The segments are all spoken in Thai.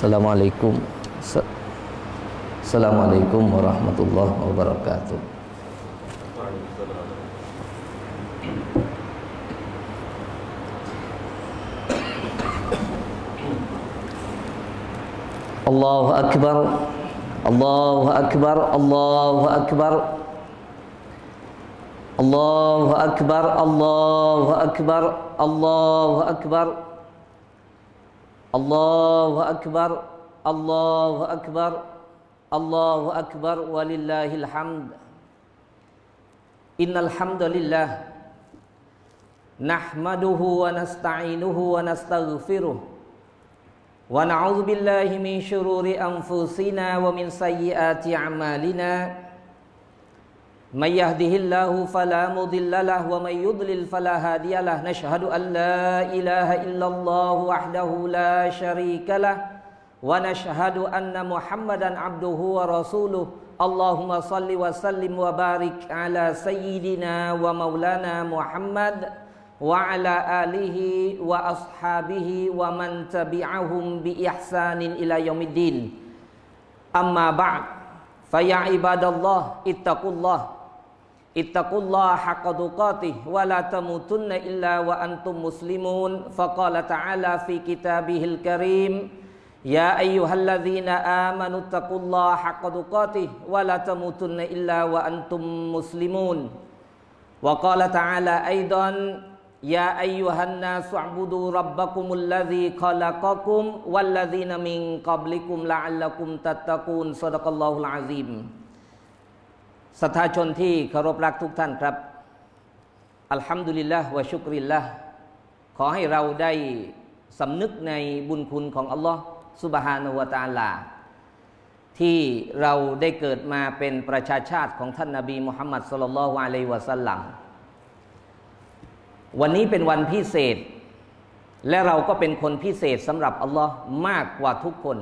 Assalamualaikum. Assalamualaikum warahmatullahi wabarakatuh. Allahu Akbar Allahu Akbar. Allahu Akbar. Allahu Akbar. Allahu Akbar. Allahu Akbar, Allahu Akbar. الله أكبر الله أكبر الله أكبر ولله الحمد. إن الحمد لله نحمده ونستعينه ونستغفره ونعوذ بالله من شرور أنفسنا ومن سيئات أعمالنا. من يهده الله فلا مضل له ومن يضلل فلا هادي له. نشهد أن لا إله إلا الله وحده لا شريك له ونشهد أن محمدا عبده ورسوله. اللهم صل وسلم وبارك على سيدنا ومولانا محمد وعلى آله وأصحابه ومن تبعهم بإحسان إلى يوم الدين. أما بعد فيا عباد الله اتقوا الله. ittaqullah haqqa tuqatih wa la tamutunna illa wa antum muslimun faqala ta'ala fi kitabihil karim ya ayyuhalladzina amanu ittaqullaha haqqa tuqatih wa la tamutunna illa wa antum muslimun wa qala ta'ala aidan ya ayyuhan nasu a'budu rabbakumul ladzi khalaqakum wal ladzina min qablikum la'allakum tattaqun sadaqallahul azim ศรัทธาชนที่เคารพรักทุกท่านครับ อัลฮัมดุลิลละวะชุกริลละขอให้เราได้สำนึกในบุญคุณของอัลลอฮ์สุบฮานาวะตาลา ที่เราได้เกิดมาเป็นประชาชาติของท่านนาบีมุฮัมมัดสลลัลลอฮุอะลัยฮิวะสัลลัมวันนี้เป็นวันพิเศษ และเราก็เป็นคนพิเศษสำหรับอัลลอฮ์มากกว่าทุกคน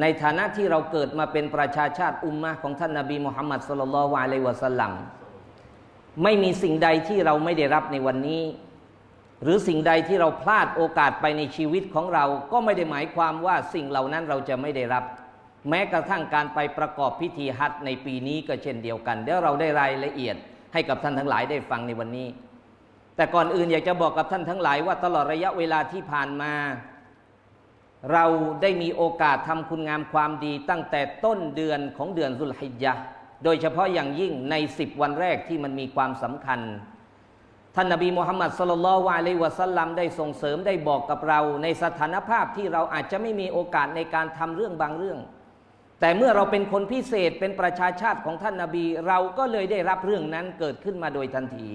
ในฐานะที่เราเกิดมาเป็นประชาชาติอุมมะของท่านนาบีมุฮัมมัดสุลลัลลอฮุอะลัยวะสัลลัมไม่มีสิ่งใดที่เราไม่ได้รับในวันนี้ หรือสิ่งใดที่เราพลาดโอกาสไปในชีวิตของเราก็ไม่ได้หมายความว่าสิ่งเหล่านั้นเราจะไม่ได้รับ แม้กระทั่งการไปประกอบพิธีฮัจญ์ในปีนี้ก็เช่นเดียวกันเดี๋ยวเราได้รายละเอียดให้กับท่านทั้งหลายได้ฟังในวันนี้ แต่ก่อนอื่นอยากจะบอกกับท่านทั้งหลายว่าตลอดระยะเวลาที่ผ่านมา เราได้มีโอกาสทำคุณงามความดีตั้งแต่ต้นเดือนของเดือนสุลฮิจญะโดยเฉพาะอย่างยิ่งในสิบวันแรกที่มันมีความสำคัญ ท่านนบีมุฮัมมัดสลลัลลอฮุอะลัยฮิวะสัลลัมได้ส่งเสริมได้บอกกับเรา ในสถานภาพที่เราอาจจะไม่มีโอกาสในการทำเรื่องบางเรื่อง แต่เมื่อเราเป็นคนพิเศษเป็นประชาชาติของท่านนาบี เราก็เลยได้รับเรื่องนั้นเกิดขึ้นมาโดยทันที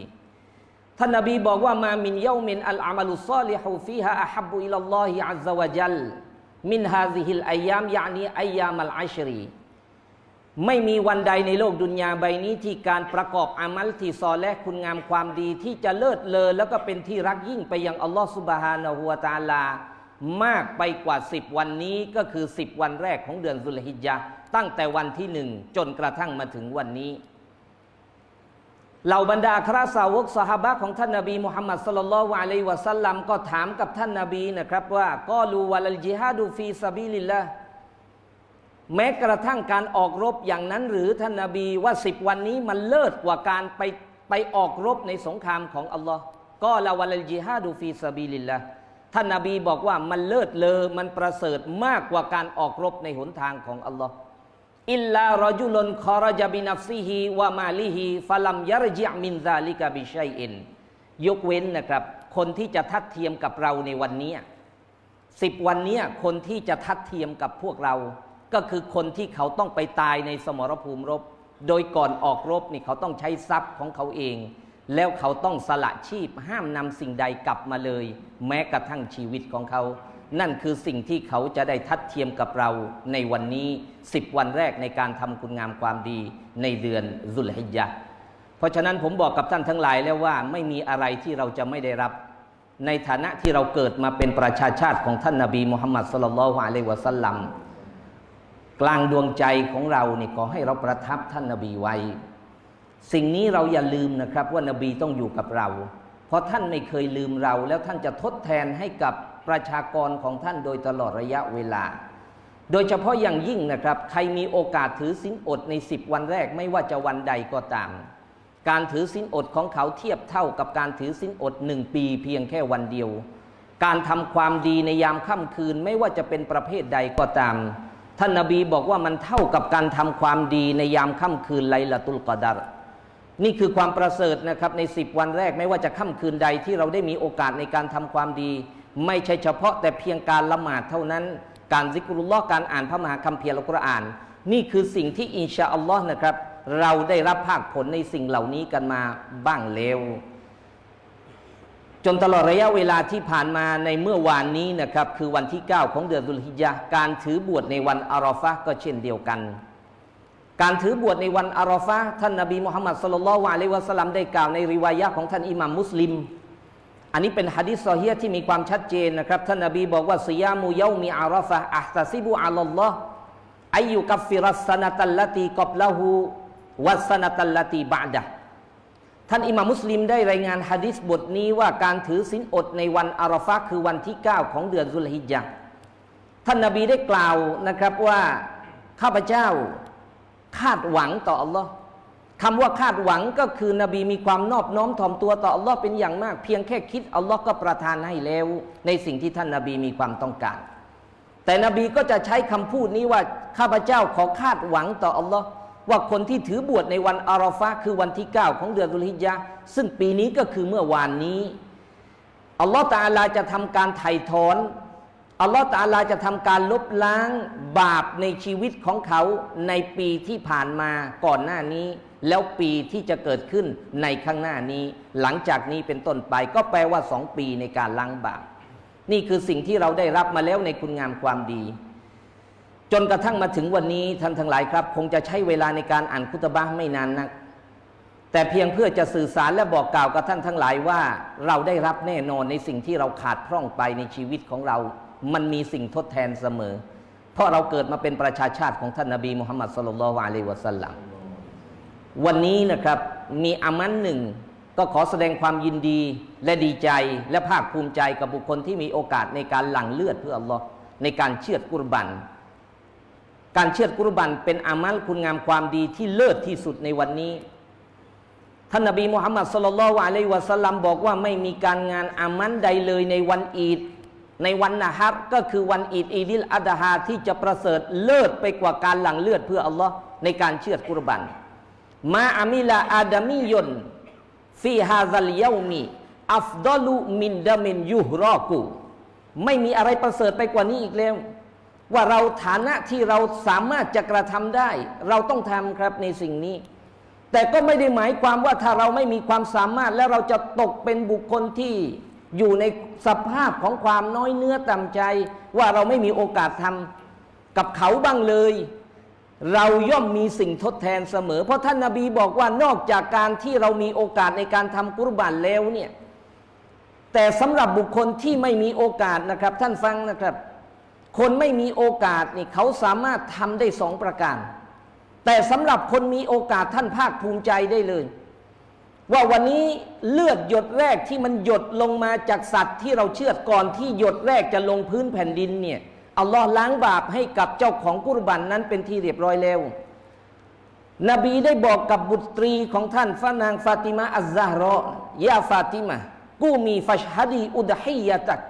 ท่านนบีบอกว่ามามินเยามินอัลอามัลุซอลิฮูฟีฮาอะฮับบุอิลลอฮิอัลซะวะจัลมินฮาซิฮิลอายามยานีอายามัลอัชรีไม่มีวันใดในโลกดุนยาใบนี้ที่การประกอบอามัลที่ซอและคุณงามความดีที่จะเลิศเลอแล้วก็เป็นที่รักยิ่งไปยังอัลลอฮฺสุบฮานะฮูวะตาลามากไปกว่าสิบวันนี้ก็คือสิบวันแรกของเดือนสุลฮิจญะห์ตั้งแต่วันที่หนึ่งจนกระทั่งมาถึงวันนี้ เหล่าบรรดาคราสาวกสหบะของท่านนาบีมุฮัมมัดสลลัลลอฮุอะลัยฮิวะสัลลัมก็ถามกับท่านนาบีนะครับว่าก็รูวะลัลจิฮาดูฟีซาบิลิลละแม้กระทั่งการออกรบอย่างนั้นหรือท่านนาบีว่าสิบวันนี้มันเลิศกว่าการไปไปออกรบในสงครามของอัลลอฮ์ก็ละวะลัลจิฮาดูฟีซาบิลิลละท่านนาบีบอกว่ามันเลิศเลอมันประเสริฐมากกว่าการออกรบในหนทางของอัลลอฮ์ อิลลารจุลนคอรจบินัฟซิฮีวะมาลิฮีฟะลัมยารจิมินซาลิกะบิชัยอินยกเว้นนะครับ คนที่จะทัดเทียมกับเราในวันนี้สิบวันนี้คนที่จะทัดเทียมกับพวกเรา ก็คือคนที่เขาต้องไปตายในสมรภูมิรบ โดยก่อนออกรบนี่เขาต้องใช้ทรัพย์ของเขาเอง แล้วเขาต้องสละชีพห้ามนำสิ่งใดกลับมาเลย แม้กระทั่งชีวิตของเขา นั่นคือสิ่งที่เขาจะได้ทัดเทียมกับเราในวันนี้สิบวันแรกในการทำคุณงามความดีในเดือนซุลฮิจญะเพราะฉะนั้นผมบอกกับท่านทั้งหลายแล้วว่าไม่มีอะไรที่เราจะไม่ได้รับ ในฐานะที่เราเกิดมาเป็นประชาชาติของท่านนาบีมุฮัมมัดสลลัลลอฮุอะลัยวะสัลลัมกลางดวงใจของเราเนี่ยขอให้เราประทับท่านนาบีไว้ สิ่งนี้เราอย่าลืมนะครับว่านบีต้องอยู่กับเรา เพราะท่านไม่เคยลืมเรา แล้วท่านจะทดแทนให้กับ ประชากรของท่านโดยตลอดระยะเวลา โดยเฉพาะอย่างยิ่งนะครับ ใครมีโอกาสถือศีลอดในสิบวันแรกไม่ว่าจะวันใดก็ตาม การถือศีลอดของเขาเทียบเท่ากับการถือศีลอดหนึ่งปีเพียงแค่วันเดียว การทำความดีในยามค่ำคืนไม่ว่าจะเป็นประเภทใดก็ตาม ท่านนาบีบอกว่ามันเท่ากับการทำความดีในยามค่ำคืนไลละตุลกอดารนี่คือความประเสริฐนะครับในสิบวันแรกไม่ว่าจะค่ำคืนใดที่เราได้มีโอกาสในการทำความดี ไม่ใช่เฉพาะแต่เพียงการละหมาดเท่านั้น การซิกรุลลอฮ์การอ่านพระมหาคัมภีร์อัลกุรอาน นี่คือสิ่งที่อินชาอัลลอฮ์นะครับ เราได้รับภาคผลในสิ่งเหล่านี้กันมาบ้างแล้วจนตลอดระยะเวลาที่ผ่านมาในเมื่อวานนี้นะครับคือวันที่ 9 ของเดือนดุลฮิจญะการถือบวชในวันอารอฟะก็เช่นเดียวกัน การถือบวชในวันอารอฟะท่านนบีมุฮัมมัดสุลลัลลอฮุอะลัยวะสัลลัมได้กล่าวในริวายะของท่านอิหมัมมุสลิม อันนี้เป็นฮะดิษซอฮีฮ์ที่มีความชัดเจนนะครับ ท่านนบีบอกว่าซิยามุเยามีอาราฟะอัตซิบุอัลลอฮ์อายุกัฟฟิรัสนะตัลลตีกับละหูวัสนะตัลลตีบะดะท่านอิหม่ามุสลิมได้รายงานฮะดิษบทนี้ว่าการถือศีลอดในวันอาราฟะคือวันที่ 9 ของเดือนซุลฮิจญะท่านนบีได้กล่าวนะครับว่าข้าพเจ้าคาดหวังต่ออัลลอฮ์ คำว่าคาดหวังก็คือนบีมีความนอบน้อมถ่อมตัวต่ออัลลอฮ์เป็นอย่างมาก เพียงแค่คิดอัลลอฮ์ก็ประทานให้แล้ว ในสิ่งที่ท่านนบีมีความต้องการ แต่นบีก็จะใช้คำพูดนี้ว่าข้าพเจ้าขอคาดหวังต่ออัลลอฮ์ว่าคนที่ถือบวชในวันอาราฟะคือวันที่ 9 ของเดือนดุลฮิจญะซึ่งปีนี้ก็คือเมื่อวานนี้อัลลอฮ์ตาลาจะทำการไถ่ถอนอัลลอฮ์ตาอาลาจะทำการลบล้างบาปในชีวิตของเขาในปีที่ผ่านมาก่อนหน้านี้ แล้วปีที่จะเกิดขึ้นในข้างหน้านี้ หลังจากนี้เป็นต้นไปก็แปลว่าสองปีในการล้างบาปนี่คือสิ่งที่เราได้รับมาแล้วในคุณงามความดี จนกระทั่งมาถึงวันนี้ท่านทั้งหลายครับ คงจะใช้เวลาในการอ่านคุตบะห์ไม่นานนัก แต่เพียงเพื่อจะสื่อสารและบอกกล่าวกับท่านทั้งหลายว่า เราได้รับแน่นอนในสิ่งที่เราขาดพร่องไปในชีวิตของเรา มันมีสิ่งทดแทนเสมอ เพราะเราเกิดมาเป็นประชาชาติของท่านนบีมุฮัมมัดสุลลัลวะอะลัยวะสัลลัม วันนี้นะครับมีอามันหนึ่งก็ขอแสดงความยินดีและดีใจและภาคภูมิใจกับบุคคลที่มีโอกาสในการหลั่งเลือดเพื่ออัลลอฮ์ในการเชือดกุรบัน การเชือดกุรบันเป็นอามัลคุณงามความดีที่เลิศที่สุดในวันนี้ ท่านนบีมุฮัมมัดสุลลัลวะอะลัยฮิวะสัลลัมบอกว่าไม่มีการงานอามันใดเลยในวันอีด ในวันนะฮับก็คือวันอีดอีดิลอัดฮาที่จะประเสริฐเลิศไปกว่าการหลั่งเลือดเพื่ออัลลอฮ์ในการเชือดกุรบัน มาอามิลาอาดามิยนฟีฮาซัลยามีอัฟดอลูมินดามินยุฮรอกูไม่มีอะไรประเสริฐไปกว่านี้อีกแล้ว ว่าเราฐานะที่เราสามารถจะกระทำได้ เราต้องทำครับในสิ่งนี้ แต่ก็ไม่ได้หมายความว่าถ้าเราไม่มีความสามารถแล้วเราจะตกเป็นบุคคลที่อยู่ในสภาพของความน้อยเนื้อต่ำใจ ว่าเราไม่มีโอกาสทำกับเขาบ้างเลย เราย่อมมีสิ่งทดแทนเสมอ เพราะท่านนาบีบอกว่านอกจากการที่เรามีโอกาสในการทำกุรบันแล้วเนี่ยแต่สำหรับบุคคลที่ไม่มีโอกาสนะครับ ท่านฟังนะครับ คนไม่มีโอกาสนี่เขาสามารถทำได้สองประการ แต่สำหรับคนมีโอกาสท่านภาคภูมิใจได้เลย ว่าวันนี้เลือดหยดแรกที่มันหยดลงมาจากสัตว์ที่เราเชื่อดก่อนที่หยดแรกจะลงพื้นแผ่นดินเนี่ย อัลลอฮ์ล้างบาปให้กับเจ้าของกุรบันนั้นเป็นที่เรียบร้อยแล้ว นบีได้บอกกับบุตรีของท่านฟานางฟาติมาอัซซาฮรอยาฟาติมากูมีฟัชฮัดีอุดฮิยะตัก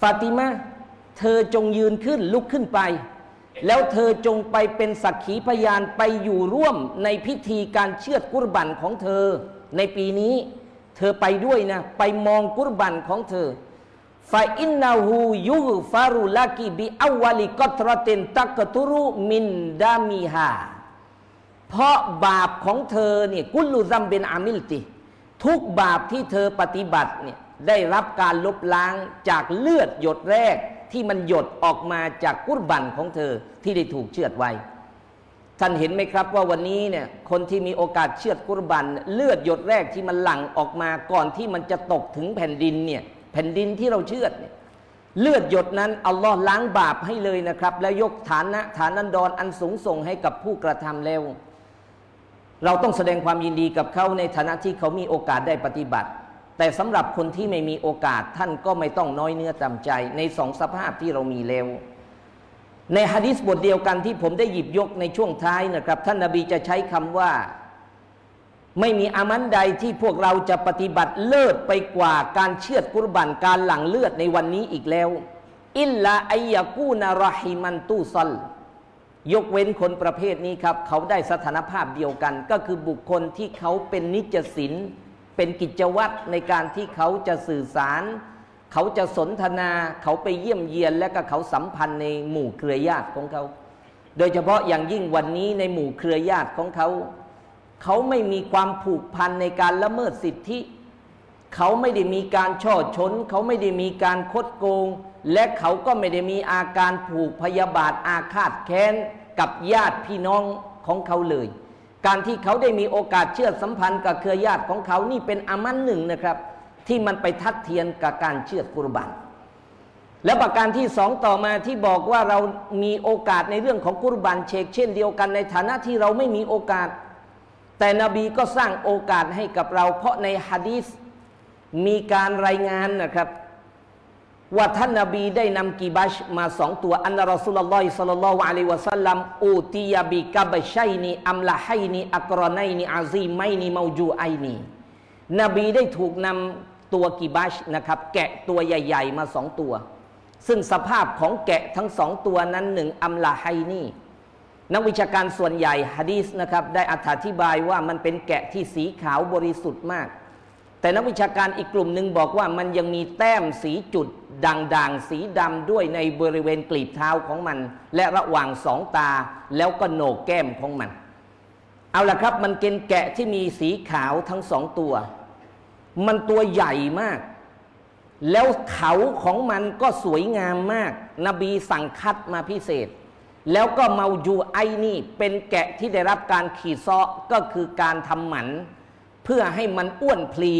ฟาติมาเธอจงยืนขึ้นลุกขึ้นไป แล้วเธอจงไปเป็นสักขีพยานไปอยู่ร่วมในพิธีการเชือดกุรบันของเธอ ในปีนี้ เธอไปด้วยนะ ไปมองกุรบันของเธอ ฟาอินนาหูยุฟารุลากิบิอาวลิกตรตินตักตุรุมินดามีฮาเพราะบาปของเธอเนี่ยกุลูซัมเบนอามิลติ ทุกบาปที่เธอปฏิบัติเนี่ยได้รับการลบล้างจากเลือดหยดแรกที่มันหยดออกมาจากกุรบันของเธอที่ได้ถูกเชือดไว้ ท่านเห็นไหมครับว่าวันนี้เนี่ยคนที่มีโอกาสเชือดกุรบัน เลือดหยดแรกที่มันหลั่งออกมาก่อนที่มันจะตกถึงแผ่นดินเนี่ย ผ่นดินที่เราเชือดเนี่ยเลือดหยดนั้นอัลลอฮ์ล้างบาปให้เลยนะครับ แล้วยกฐานะฐานันดรอันสูงส่งให้กับผู้กระทำแล้ว เราต้องแสดงความยินดีกับเขาในฐานะที่เขามีโอกาสได้ปฏิบัติ แต่สำหรับคนที่ไม่มีโอกาสท่านก็ไม่ต้องน้อยเนื้อต่ำใจในสองสภาพที่เรามีแล้ว ในฮะดิษบทเดียวกันที่ผมได้หยิบยกในช่วงท้ายนะครับ ท่านนาบีจะใช้คำว่า ไม่มีอามันใดที่พวกเราจะปฏิบัติเลิศไปกว่าการเชือดกุรบันการหลั่งเลือดในวันนี้อีกแล้ว อิลลาอัยากูนารหิมันตูซลยกเว้นคนประเภทนี้ครับ เขาได้สถานภาพเดียวกัน ก็คือบุคคลที่เขาเป็นนิจศิลเป็นกิจวัตรในการที่เขาจะสื่อสาร เขาจะสนทนาเขาไปเยี่ยมเยียนและก็เขาสัมพันธ์ในหมู่เครือญาติของเขา โดยเฉพาะอย่างยิ่งวันนี้ในหมู่เครือญาติของเขา เขาไม่มีความผูกพันในการละเมิดสิทธิ เขาไม่ได้มีการช่อชน เขาไม่ได้มีการคดโกง และเขาก็ไม่ได้มีอาการผูกพยาบาทอาฆาตแค้นกับญาติพี่น้องของเขาเลย การที่เขาได้มีโอกาสเชื่อสัมพันธ์กับเครือญาติของเขานี่เป็นอามันหนึ่งนะครับ ที่มันไปทัดเทียนกับการเชื่อกุรบันและประการที่สองต่อมาที่บอกว่าเรามีโอกาสในเรื่องของกุรบันเชกเช่นเดียวกันในฐานะที่เราไม่มีโอกาส แต่นบีก็สร้างโอกาสให้กับเรา เพราะในฮะดีษมีการรายงานนะครับ ว่าท่านนบีได้นำกีบัชมาสองตัวอันนรอสุลลอฮิสัลลัลลอฮุอะลัยวะสัลลัมอูติยาบิกับชัยนีอัมละไฮนีอักรอนัยนีอาซีไมนีมาจูไอนีนบีได้ถูกนำตัวกีบัชนะครับ แกะตัวใหญ่ ๆ มาสองตัว ซึ่งสภาพของแกะทั้งสองตัวนั้นหนึ่งอัมละไฮนี นักวิชาการส่วนใหญ่ฮะดีษนะครับได้อธิบายว่ามันเป็นแกะที่สีขาวบริสุทธิ์มาก แต่นักวิชาการอีกกลุ่มหนึ่งบอกว่ามันยังมีแต้มสีจุดด่างๆ สีดำด้วยในบริเวณกลีบเท้าของมัน และระหว่างสองตาแล้วก็โหนกแก้มของมัน เอาละครับมันเป็นแกะที่มีสีขาวทั้งสองตัว มันตัวใหญ่มาก แล้วเขาของมันก็สวยงามมาก นบีสั่งคัดมาพิเศษ แล้วก็เมาจูไอนี่เป็นแกะที่ได้รับการขีดเซาะก็คือการทำหมัน เพื่อให้มันอ้วนพลี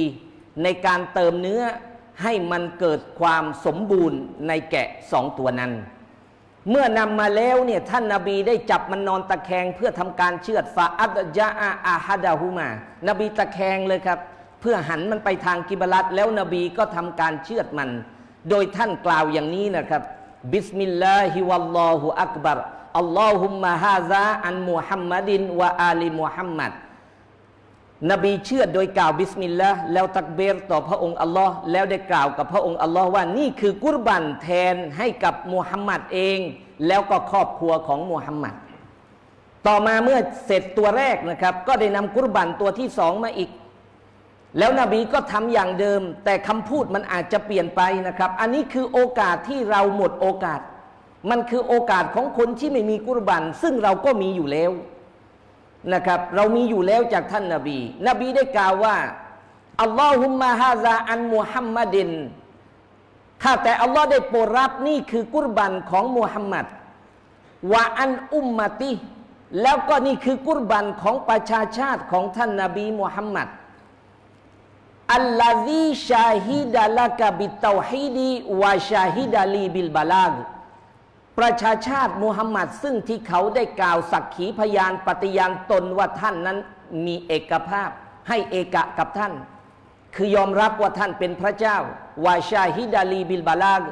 ในการเติมเนื้อให้มันเกิดความสมบูรณ์ในแกะสองตัวนั้น เมื่อนำมาแล้วเนี่ยท่านนาบีได้จับมันนอนตะแคงเพื่อทำการเชือดฟาอัดยะอาอาฮัดาฮูมา นบีตะแคงเลยครับ เพื่อหันมันไปทางกิบลัดแล้วนบีก็ทำการเชือดมัน โดยท่านกล่าวอย่างนี้นะครับ บิสมิลลาฮิวัลลอฮุอักบัรอัลลอฮุมมะฮาซาอันมุฮัมมัดินวะอาลีมุฮัมมัดนบีเชื่อโดยกล่าวบิสมิลลาห์แล้วตักเบรต่อพระองค์อัลลอฮ์แล้วได้กล่าวกับพระองค์อัลลอฮ์ว่านี่คือกุรบันแทนให้กับมุฮัมมัดเอง แล้วก็ครอบครัวของมุฮัมมัดต่อมาเมื่อเสร็จตัวแรกนะครับ ก็ได้นำกุรบันตัวที่สองมาอีก แล้วนบีก็ทำอย่างเดิม แต่คำพูดมันอาจจะเปลี่ยนไปนะครับ อันนี้คือโอกาสที่เราหมดโอกาส มันคือโอกาสของคนที่ไม่มีกุรบัน ซึ่งเราก็มีอยู่แล้วนะครับ เรามีอยู่แล้วจากท่านนาบี นบีได้กล่าวว่าอัลลอฮุมมาฮาซาอันมุฮัมมัดินข้าแต่อัลลอฮ์ได้โปรดรับนี่คือกุรบันของมุฮัมมัดวะอันอุมมติ แล้วก็นี่คือกุรบันของประชาชาติของท่านนาบีมุฮัมมัด อัลลอฮีชาฮิดะละกะบิตเตาฮีดีวะชาฮิดะลีบิลบาลาฆประชาชาติมุฮัมมัดซึ่งที่เขาได้กล่าวสักขีพยานปฏิญาณตนว่าท่านนั้นมีเอกภาพ ให้เอกะกับท่าน คือยอมรับว่าท่านเป็นพระเจ้าวาชาฮิดาลีบิลบาลาฆ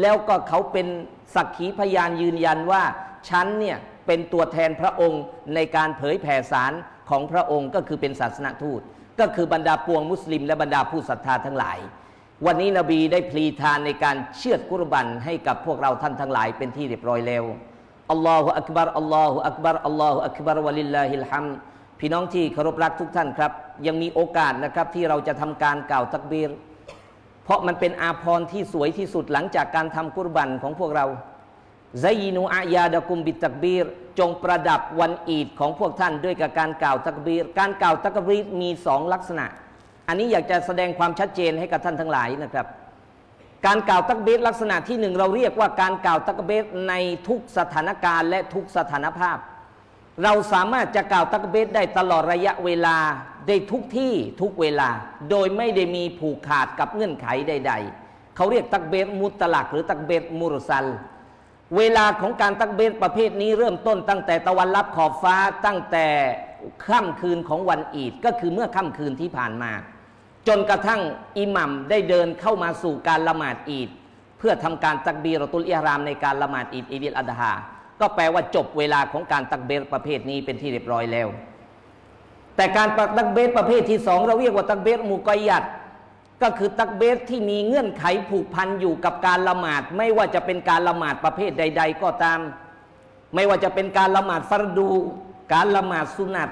แล้วก็เขาเป็นสักขีพยานยืนยันว่าฉันเนี่ยเป็นตัวแทนพระองค์ในการเผยแผ่สารของพระองค์ก็คือเป็นศาสนทูต ก็คือบรรดาปวงมุสลิม และบรรดาผู้ศรัทธาทั้งหลาย วันนี้นบีได้พลีทานในการเชือดกุรบันให้กับพวกเราท่านทั้งหลายเป็นที่เรียบร้อยแล้วอัลลอฮฺอักบารอัลลอฮฺอักบารอัลลอฮฺอักบารวะลิลลาฮิลฮัมด์พี่น้องที่เคารพรักทุกท่านครับ ยังมีโอกาสนะครับที่เราจะทำการกล่าวตักบีร เพราะมันเป็นอาภรณ์ที่สวยที่สุดหลังจากการทำกุรบันของพวกเรา ไซนูอายาดะกุมบิตักบีร จงประดับวันอีดของพวกท่านด้วยกับการกล่าวตักบีร การกล่าวตักบีรมีสองลักษณะ อันนี้อยากจะแสดงความชัดเจนให้กับท่านทั้งหลายนะครับ การกล่าวตักบีรลักษณะที่หนึ่งเราเรียกว่าการกล่าวตักบีรในทุกสถานการณ์และทุกสถานภาพ เราสามารถจะกล่าวตักบีรได้ตลอดระยะเวลาได้ทุกที่ทุกเวลา โดยไม่ได้มีผูกขาดกับเงื่อนไขใด ๆ เขาเรียกตักเบรมุตลัก หรือตักเบรมุรซัล เวลาของการตักเบรประเภทนี้เริ่มต้นตั้งแต่ตะวันลับขอบฟ้าตั้งแต่ค่ำคืนของวันอีดก็คือเมื่อค่ำคืนที่ผ่านมา จนกระทั่งอิหมัมได้เดินเข้ามาสู่การละหมาดอีด เพื่อทำการตักบีรตุลอิรามในการละหมาดอีดอีดิลอัดฮาก็แปลว่าจบเวลาของการตักเบรประเภทนี้เป็นที่เรียบร้อยแล้ว แต่การตักเบรประเภทที่สองเราเรียกว่าตักเบรมุกอยัด ก็คือตักเบรที่มีเงื่อนไขผูกพันอยู่กับการละหมาด ไม่ว่าจะเป็นการละหมาดประเภทใด ๆ ก็ตาม ไม่ว่าจะเป็นการละหมาดฟัรดู การละหมาดสุนัต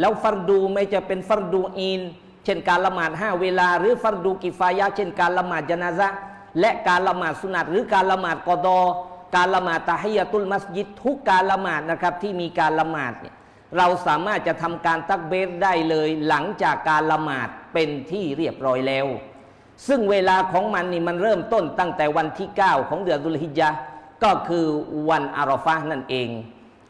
แล้วฟัรดูไม่จะเป็นฟัรดูอีนเช่นการละหมาดห้าเวลา หรือฟัรดูกิฟายะเช่นการละหมาดจนาซะและการละหมาดสุนัตหรือการละหมาดกอดอ การละหมาดตะฮิยะตุลมัสยิดทุกการละหมาดนะครับที่มีการละหมาดเนี่ยเราสามารถจะทำการตักเบรได้เลยหลังจากการละหมาด เป็นที่เรียบร้อยแล้ว ซึ่งเวลาของมันนี่มันเริ่มต้นตั้งแต่วันที่ 9 ของเดือนดุลฮิจญะก็คือวันอารอฟะนั่นเอง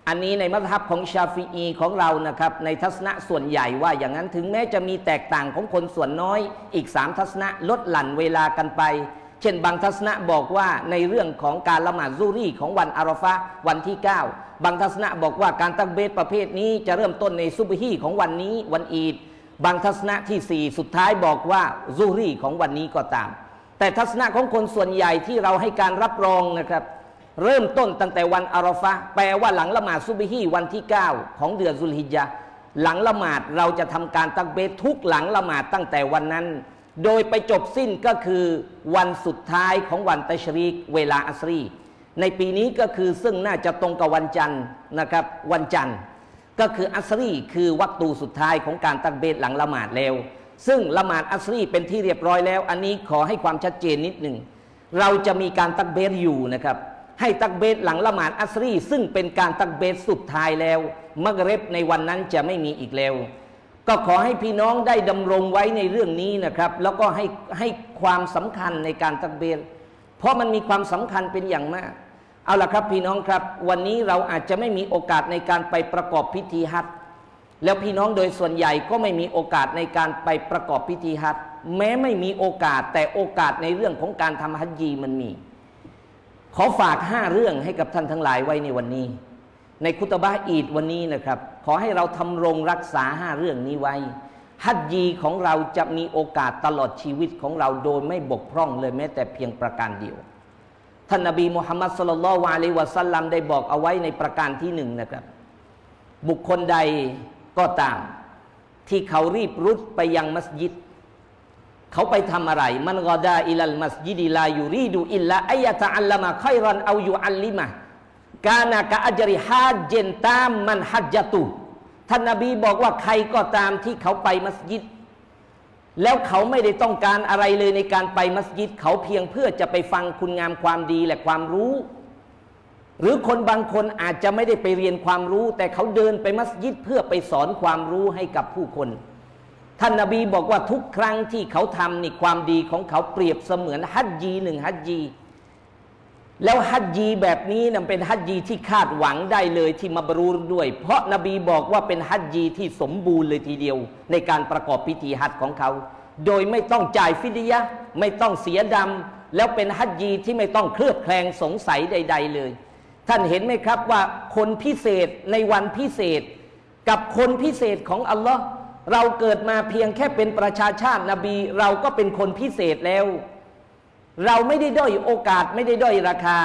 อันนี้ในมัธยับของชาฟีอีของเรานะครับ ในทัศนะส่วนใหญ่ว่าอย่างนั้นถึงแม้จะมีแตกต่างของคนส่วนน้อย อีก 3 ทัศนะลดหลั่นเวลากันไป เช่นบางทัศนะบอกว่าในเรื่องของการละหมาดซูรี่ของวันอารอฟะวันที่ 9 บางทัศนะบอกว่าการตักเบรประเภทนี้จะเริ่มต้นในซุบฮีของวันนี้วันอีด บางทัศนะที่สี่สุดท้ายบอกว่าซูรี่ของวันนี้ก็ตาม แต่ทัศนะของคนส่วนใหญ่ที่เราให้การรับรองนะครับ เริ่มต้นตั้งแต่วันอารอฟะแปลว่าหลังละหมาดซุบฮีวันที่ 9 ของเดือนซุลฮิจญะหลังละหมาดเราจะทำการตักเบรทุกหลังละหมาดตั้งแต่วันนั้น โดยไปจบสิ้นก็คือวันสุดท้ายของวันตัชรีกเวลาอัสรี ในปีนี้ก็คือซึ่งน่าจะตรงกับวันจันทร์นะครับวันจันทร์ ก็คืออัสรีคือวัตูสุดท้ายของการตักเบรหลังละหมาดแล้ว ซึ่งละหมาดอัสรีเป็นที่เรียบร้อยแล้ว อันนี้ขอให้ความชัดเจนนิดหนึ่งเราจะมีการตักเบรอยู่นะครับ ให้ตักเบรหลังละหมาดอัสรีซึ่งเป็นการตักเบรสุดท้ายแล้วมักเร็บในวันนั้นจะไม่มีอีกแล้ว ก็ขอให้พี่น้องได้ดำรงไว้ในเรื่องนี้นะครับ แล้วก็ให้ให้ความสำคัญในการตักเบรเพราะมันมีความสำคัญเป็นอย่างมาก เอาละครับพี่น้องครับ วันนี้เราอาจจะไม่มีโอกาสในการไปประกอบพิธีฮัจญ์แล้วพี่น้องโดยส่วนใหญ่ก็ไม่มีโอกาสในการไปประกอบพิธีฮัจญ์แม้ไม่มีโอกาสแต่โอกาสในเรื่องของการทำฮัจญีมันมี ขอฝากห้าเรื่องให้กับท่านทั้งหลายไว้ในวันนี้ ในคุตบะอีดวันนี้นะครับ ขอให้เราทำรงรักษาห้าเรื่องนี้ไว้ฮัจญีของเราจะมีโอกาสตลอดชีวิตของเราโดยไม่บกพร่องเลยแม้แต่เพียงประการเดียว ท่านนบีมุฮัมมัดสุลลัลวะลัยฮิวะสัลลัมได้บอกเอาไว้ในประการที่หนึ่งนะครับ บุคคลใดก็ตาม ที่เขารีบรุดไปยังมัสยิด เขาไปทำอะไร มันกอดาอิลัลมัสยิดิลายูรีดูอิลลาอัยะตะอัลลมะค่อยรอนเอาอยู่อัลลิมะกานากะอัจริฮาเจนตามมันฮัจจตุท่านนบีบอกว่าใครก็ตามที่เขาไปมัสยิด แล้วเขาไม่ได้ต้องการอะไรเลยในการไปมัสยิด เขาเพียงเพื่อจะไปฟังคุณงามความดีและความรู้ หรือคนบางคนอาจจะไม่ได้ไปเรียนความรู้ แต่เขาเดินไปมัสยิดเพื่อไปสอนความรู้ให้กับผู้คน ท่านนาบีบอกว่าทุกครั้งที่เขาทำนี่ความดีของเขาเปรียบเสมือนฮัจญีหนึ่งฮัจญี แล้วฮัจญีแบบนี้นะเป็นฮัจญีที่คาดหวังได้เลยที่มาบรูรด้วย เพราะนบีบอกว่าเป็นฮัจญีที่สมบูรณ์เลยทีเดียว ในการประกอบพิธีฮัจของเขา โดยไม่ต้องจ่ายฟิดยะไม่ต้องเสียดำแล้วเป็นฮัจญีที่ไม่ต้องเคลือบแคลงสงสัยใด ๆ เลย ท่านเห็นไหมครับว่าคนพิเศษในวันพิเศษ กับคนพิเศษของอัลลอฮ์เราเกิดมาเพียงแค่เป็นประชาชาตินบี เราก็เป็นคนพิเศษแล้ว เราไม่ได้ด้อยโอกาสไม่ได้ด้อยราคา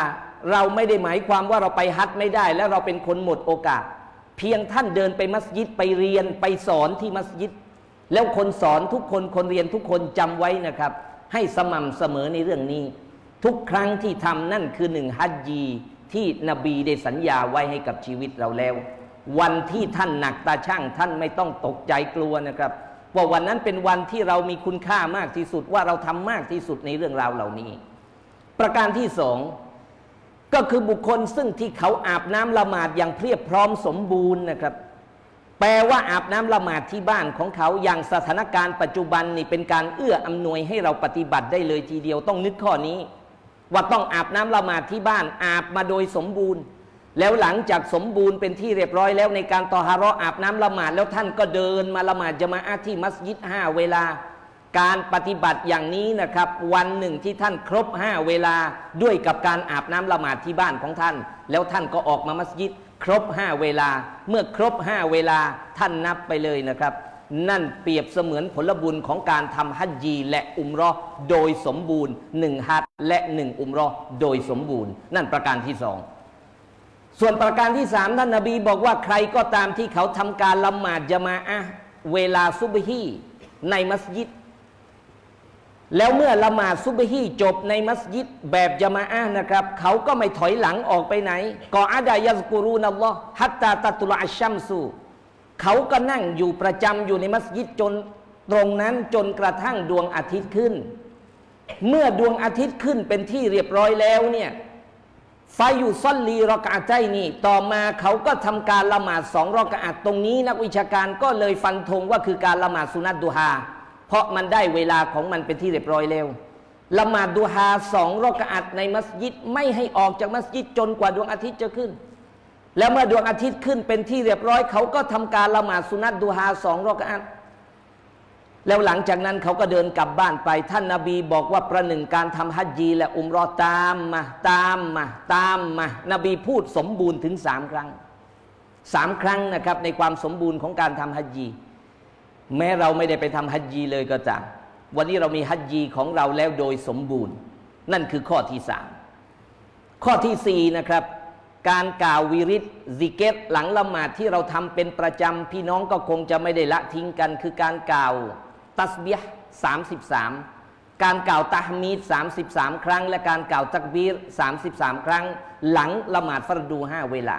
เราไม่ได้หมายความว่าเราไปฮัทไม่ได้ แล้วเราเป็นคนหมดโอกาส เพียงท่านเดินไปมัสยิดไปเรียนไปสอนที่มัสยิด แล้วคนสอนทุกคนคนเรียนทุกคนจำไว้นะครับ ให้สม่ำเสมอในเรื่องนี้ ทุกครั้งที่ทำนั่นคือหนึ่งฮัจญีที่นบีได้สัญญาไว้ให้กับชีวิตเราแล้ว วันที่ท่านหนักตาช่างท่านไม่ต้องตกใจกลัวนะครับ ว่าวันนั้นเป็นวันที่เรามีคุณค่ามากที่สุดว่าเราทำมากที่สุดในเรื่องราวเหล่านี้ ประการที่สองก็คือบุคคลซึ่งที่เขาอาบน้ำละหมาดอย่างเพียบพร้อมสมบูรณ์นะครับ แปลว่าอาบน้ำละหมาดที่บ้านของเขาอย่างสถานการณ์ปัจจุบันนี่เป็นการเอื้ออำนวยให้เราปฏิบัติได้เลยทีเดียวต้องนึกข้อนี้ ว่าต้องอาบน้ำละหมาดที่บ้านอาบมาโดยสมบูรณ์ แล้วหลังจากสมบูรณ์เป็นที่เรียบร้อยแล้วในการตอฮาระอาบน้ำละหมาดแล้วท่านก็เดินมาละหมาดจะมาอาที่มัสยิดห้าเวลา การปฏิบัติอย่างนี้นะครับ วันหนึ่งที่ท่านครบห้าเวลาด้วยกับการอาบน้ำละหมาดที่บ้านของท่าน แล้วท่านก็ออกมามัสยิด ครบห้าเวลา เมื่อครบห้าเวลาท่านนับไปเลยนะครับ นั่นเปรียบเสมือนผลบุญของการทำฮัจญีและอุมรอโดยสมบูรณ์หนึ่งฮัจญ์และหนึ่งอุมรอโดยสมบูรณ์ นั่นประการที่สอง ส่วนประการที่สามท่านนบีบอกว่าใครก็ตามที่เขาทำการละหมาดจะมาอะเวลาซุบฮีในมัสยิด แล้วเมื่อละหมาดซุบฮีจบในมัสยิดแบบจะมาอะนะครับ เขาก็ไม่ถอยหลังออกไปไหนก่ออาดายัสกูรูนัลลอฮ์ฮัตตาตัตุลอัชชัมซูเขาก็นั่งอยู่ประจำอยู่ในมัสยิดจนตรงนั้นจนกระทั่งดวงอาทิตย์ขึ้น เมื่อดวงอาทิตย์ขึ้นเป็นที่เรียบร้อยแล้วเนี่ย ฟอยู่ซอลลีรอกาใจนี่ ต่อมาเขาก็ทำการละหมาดสองรอกาอัตตรงนี้ นักวิชาการก็เลยฟันธงว่าคือการละหมาดสุนัตดูฮาเพราะมันได้เวลาของมันเป็นที่เรียบร้อยแล้วละหมาดดูฮาสองรอกาอัตในมัสยิดไม่ให้ออกจากมัสยิดจนกว่าดวงอาทิตย์จะขึ้น แล้วเมื่อดวงอาทิตย์ขึ้นเป็นที่เรียบร้อย เขาก็ทำการละหมาดสุนัตดูฮาสองรอกาอัต แล้วหลังจากนั้นเขาก็เดินกลับบ้านไป ท่านนาบีบอกว่าประหนึ่งการทำฮัจญีและอุมรอตามมาตามมาตามมานบีพูดสมบูรณ์ถึงสามครั้งสามครั้งนะครับในความสมบูรณ์ของการทำฮัจญีแม้เราไม่ได้ไปทำฮัจญีเลยก็ตามวันนี้เรามีฮัจญีของเราแล้วโดยสมบูรณ์ นั่นคือข้อที่สามข้อที่สี่นะครับ การกล่าววิริตซิกเกตหลังละหมาดที่เราทำเป็นประจำพี่น้องก็คงจะไม่ได้ละทิ้งกันคือการกล่าว ตัสเบียสามสิบสามการกล่าวตะฮมีด33ครั้ง และการกล่าวตักบีร33ครั้ง หลังละหมาดฟรดูห้าเวลา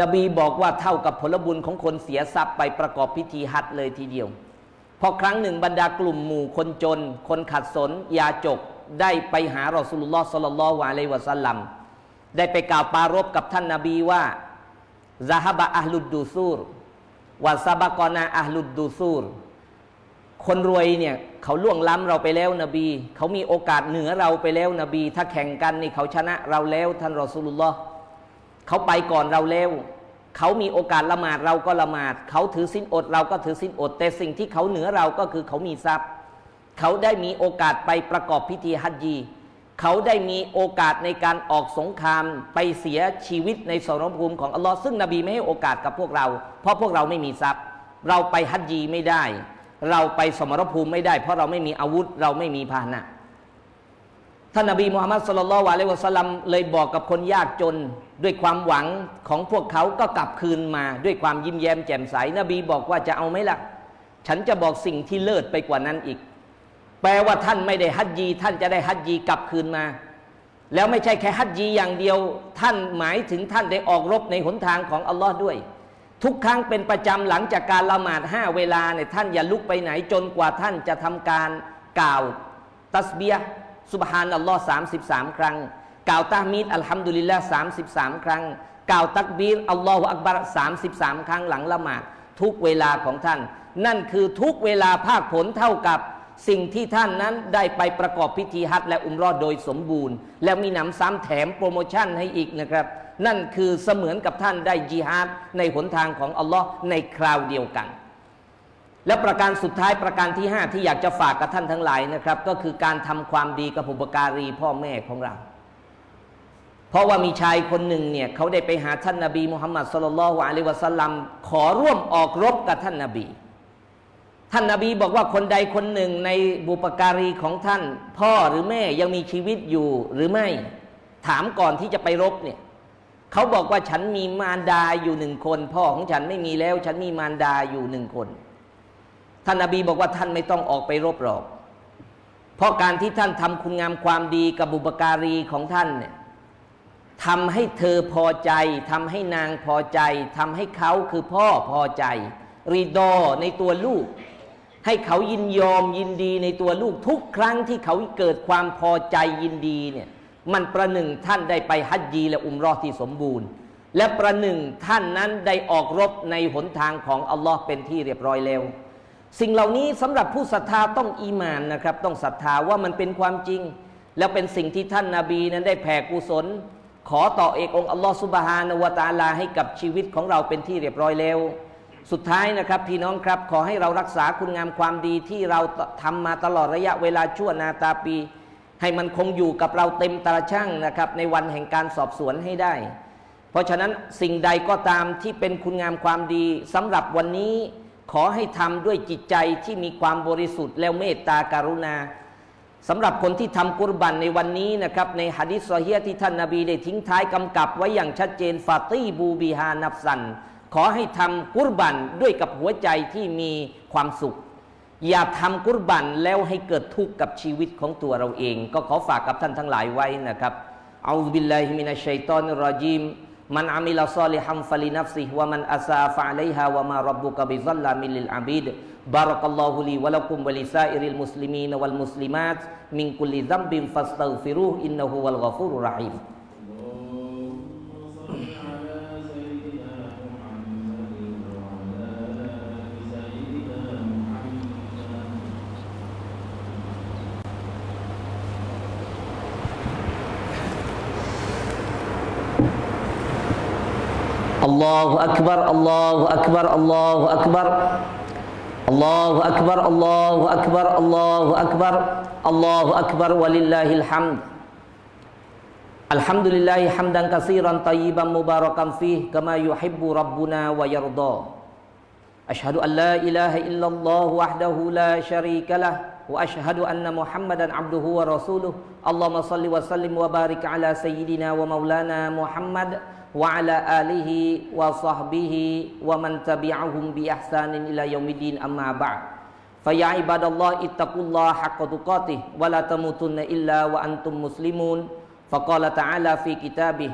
นบีบอกว่าเท่ากับผลบุญของคนเสียทรัพย์ไปประกอบพิธีฮัจญ์เลยทีเดียว พอครั้งหนึ่งบรรดากลุ่มหมู่คนจน คนขัดสน ยาจก ได้ไปหารอสุลลอฮ์สัลลัลลอฮุอะลัยวะสัลลัมได้ไปกล่าวปารบกับท่านนาบีว่าซาฮบะอัลลุดดูซูรวะซาบะกอนาอัลลุดดูซูร คนรวยเนี่ยเขาล่วงล้ำเราไปแล้วนบี เขามีโอกาสเหนือเราไปแล้วนบี ถ้าแข่งกันนี่เขาชนะเราแล้วท่านรอสูลุลลอฮ์เขาไปก่อนเราแล้ว เขามีโอกาสละหมาดเราก็ละหมาด เขาถือสินอดเราก็ถือสินอด แต่สิ่งที่เขาเหนือเราก็คือเขามีทรัพย์ เขาได้มีโอกาสไปประกอบพิธีฮัจญีเขาได้มีโอกาสในการออกสงครามไปเสียชีวิตในสรภูมิของอัลลอฮ์ซึ่งนบีไม่ให้โอกาสกับพวกเรา เพราะพวกเราไม่มีทรัพย์ เราไปฮัจญีไม่ได้ เราไปสมรภูมิไม่ได้ เพราะเราไม่มีอาวุธ เราไม่มีพาหนะท่านนบีมูฮัมมัดสุลลัลวะลัยวะสลัมเลยบอกกับคนยากจนด้วยความหวังของพวกเขาก็กลับคืนมาด้วยความยิ้มแย้มแจ่มใส นบีบอกว่าจะเอาไหมล่ะ ฉันจะบอกสิ่งที่เลิศไปกว่านั้นอีก แปลว่าท่านไม่ได้ฮัจญีท่านจะได้ฮัจญีกลับคืนมา แล้วไม่ใช่แค่ฮัจญีอย่างเดียว ท่านหมายถึงท่านได้ออกรบในหนทางของอัลลอฮ์ด้วย ทุกครั้งเป็นประจำหลังจากการละหมาดห้าเวลาเนี่ยท่านอย่าลุกไปไหนจนกว่าท่านจะทำการกล่าวตัสเบียสุบฮานัลลอฮ์สามสิบสามครั้ง กล่าวตามีดอัลฮัมดุลิลละสามสิบสามครั้ง กล่าวตักบีรอัลลอฮฺอักบารสามสิบสามครั้งหลังละหมาดทุกเวลาของท่าน นั่นคือทุกเวลาภาคผลเท่ากับสิ่งที่ท่านนั้นได้ไปประกอบพิธีฮัจและอุมรอดโดยสมบูรณ์ แล้วมีหนำซ้ำแถมโปรโมชั่นให้อีกนะครับ นั่นคือเสมือนกับท่านได้จิฮาดในหนทางของอัลลอฮ์ในคราวเดียวกัน และประการสุดท้ายประการที่ 5 ที่อยากจะฝากกับท่านทั้งหลายนะครับ ก็คือการทำความดีกับบุปการีพ่อแม่ของเรา เพราะว่ามีชายคนหนึ่งเนี่ยเขาได้ไปหาท่านนาบีมุฮัมมัดสุลลัลลอฮุอะลัยวะสัลลัมขอร่วมออกรบกับท่านนาบีท่านนาบีบอกว่าคนใดคนหนึ่งในบุปการีของท่าน พ่อหรือแม่ยังมีชีวิตอยู่หรือไม่ ถามก่อนที่จะไปรบเนี่ย เขาบอกว่าฉันมีมารดาอยู่หนึ่งคน พ่อของฉันไม่มีแล้ว ฉันมีมารดาอยู่หนึ่งคน ท่านนาบีบอกว่าท่านไม่ต้องออกไปรบหรอก เพราะการที่ท่านทำคุณงามความดีกับบุปการีของท่านเนี่ยทำให้เธอพอใจทำให้นางพอใจทำให้เขาคือพ่อพอใจ รีดอในตัวลูก ให้เขายินยอมยินดีในตัวลูกทุกครั้งที่เขาเกิดความพอใจยินดีเนี่ย มันประหนึ่งท่านได้ไปฮัจญีและอุมรอที่สมบูรณ์ และประหนึ่งท่านนั้นได้ออกรบในหนทางของอัลลอฮ์เป็นที่เรียบร้อยแล้ว สิ่งเหล่านี้สำหรับผู้ศรัทธาต้องอีมานนะครับ ต้องศรัทธาว่ามันเป็นความจริง แล้วเป็นสิ่งที่ท่านนาบีนั้นได้แผ่กุศล ขอต่อเอกองอัลลอฮ์สุบฮานวะตาลาให้กับชีวิตของเราเป็นที่เรียบร้อยแล้วสุดท้ายนะครับพี่น้องครับขอให้เรารักษาคุณงามความดีที่เราทำมาตลอดระยะเวลาชั่วนาตาปี ให้มันคงอยู่กับเราเต็มตาช่างนะครับ ในวันแห่งการสอบสวนให้ได้ เพราะฉะนั้นสิ่งใดก็ตามที่เป็นคุณงามความดีสำหรับวันนี้ขอให้ทำด้วยจิตใจที่มีความบริสุทธิ์แล้วเมตตาการุณาสำหรับคนที่ทำกุรบันในวันนี้นะครับ ในฮะดิษซอฮียที่ท่านนาบีได้ทิ้งท้ายกำกับไว้อย่างชัดเจนฟาตีบูบีฮานับสัน ขอให้ทำกุรบันด้วยกับหัวใจที่มีความสุข อย่าทำกุรบันแล้วให้เกิดทุกข์กับชีวิตของตัวเราเอง ก็ขอฝากกับท่านทั้งหลายไว้นะครับเอาบิลลาฮิมินัชัยตอนรอจิมมันอามิลาซอลิฮัมฟลินัฟซิวะมันอาซาฟะเลัยฮาวะมารับบุกบิซัลลามิลิลอาบิดบารักัลลอฮุลีวะลักุมบลิซาอิริลมุสลิมีนวัลมุสลิมัตมินคุลิซัมบิมฟัสตัฟิรุอินนะฮุวัลกอฟูรุรรหิม الله أكبر الله أكبر الله أكبر. الله أكبر الله أكبر الله أكبر. الله أكبر ولله الحمد. الحمد لله حمدا كثيرا طيبا مباركا فيه كما يحب ربنا ويرضى. أشهد أن لا إله إلا الله وحده لا شريك له وأشهد أن محمدا عبده ورسوله. اللهم صل وسلم وبارك على سيدنا ومولانا محمد وعلى آله وصحبه ومن تبعهم بإحسان إلى يوم الدين. أما بعد فيا عباد الله اتقوا الله حق تقاته ولا تموتن إلا وأنتم مسلمون. فقال تعالى في كتابه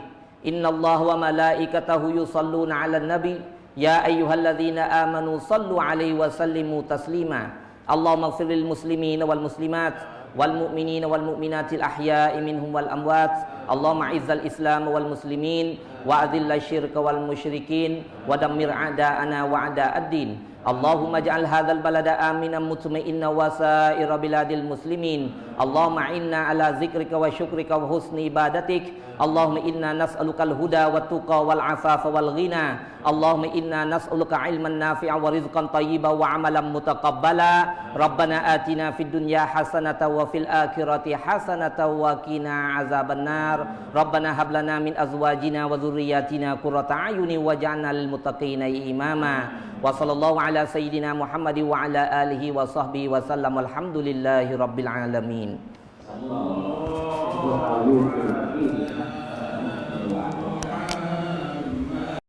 إن الله وملائكته يصلون على النبي يا أيها الذين آمنوا صلوا عليه وسلموا تسليما. اللهم اغفر للمسلمين والمسلمات والمؤمنين والمؤمنات الأحياء منهم والأموات. اللهم أعز الإسلام والمسلمين وأذل الشرك والمشركين ودمر أعداءنا وأعداء الدين. اللهم اجعل هذا البلد آمنا مطمئنا وسائر بلاد المسلمين اللهم إنا على ذكرك وشكرك وحسن عبادتك اللهم إنا نسألك الهدى والتقى والعفاف والغنى اللهم إنا نسألك علما نافعا ورزقا طيبا وعملا متقبلا ربنا آتنا في الدنيا حسنة وفي الآخرة حسنة وقنا عذاب النار ربنا هب لنا من أزواجنا وذرياتنا قرة أعين واجعلنا للمتقين إماما وصلى الله على سيدنا محمد وعلى آله وصحبه وسلم والحمد لله رب العالمين.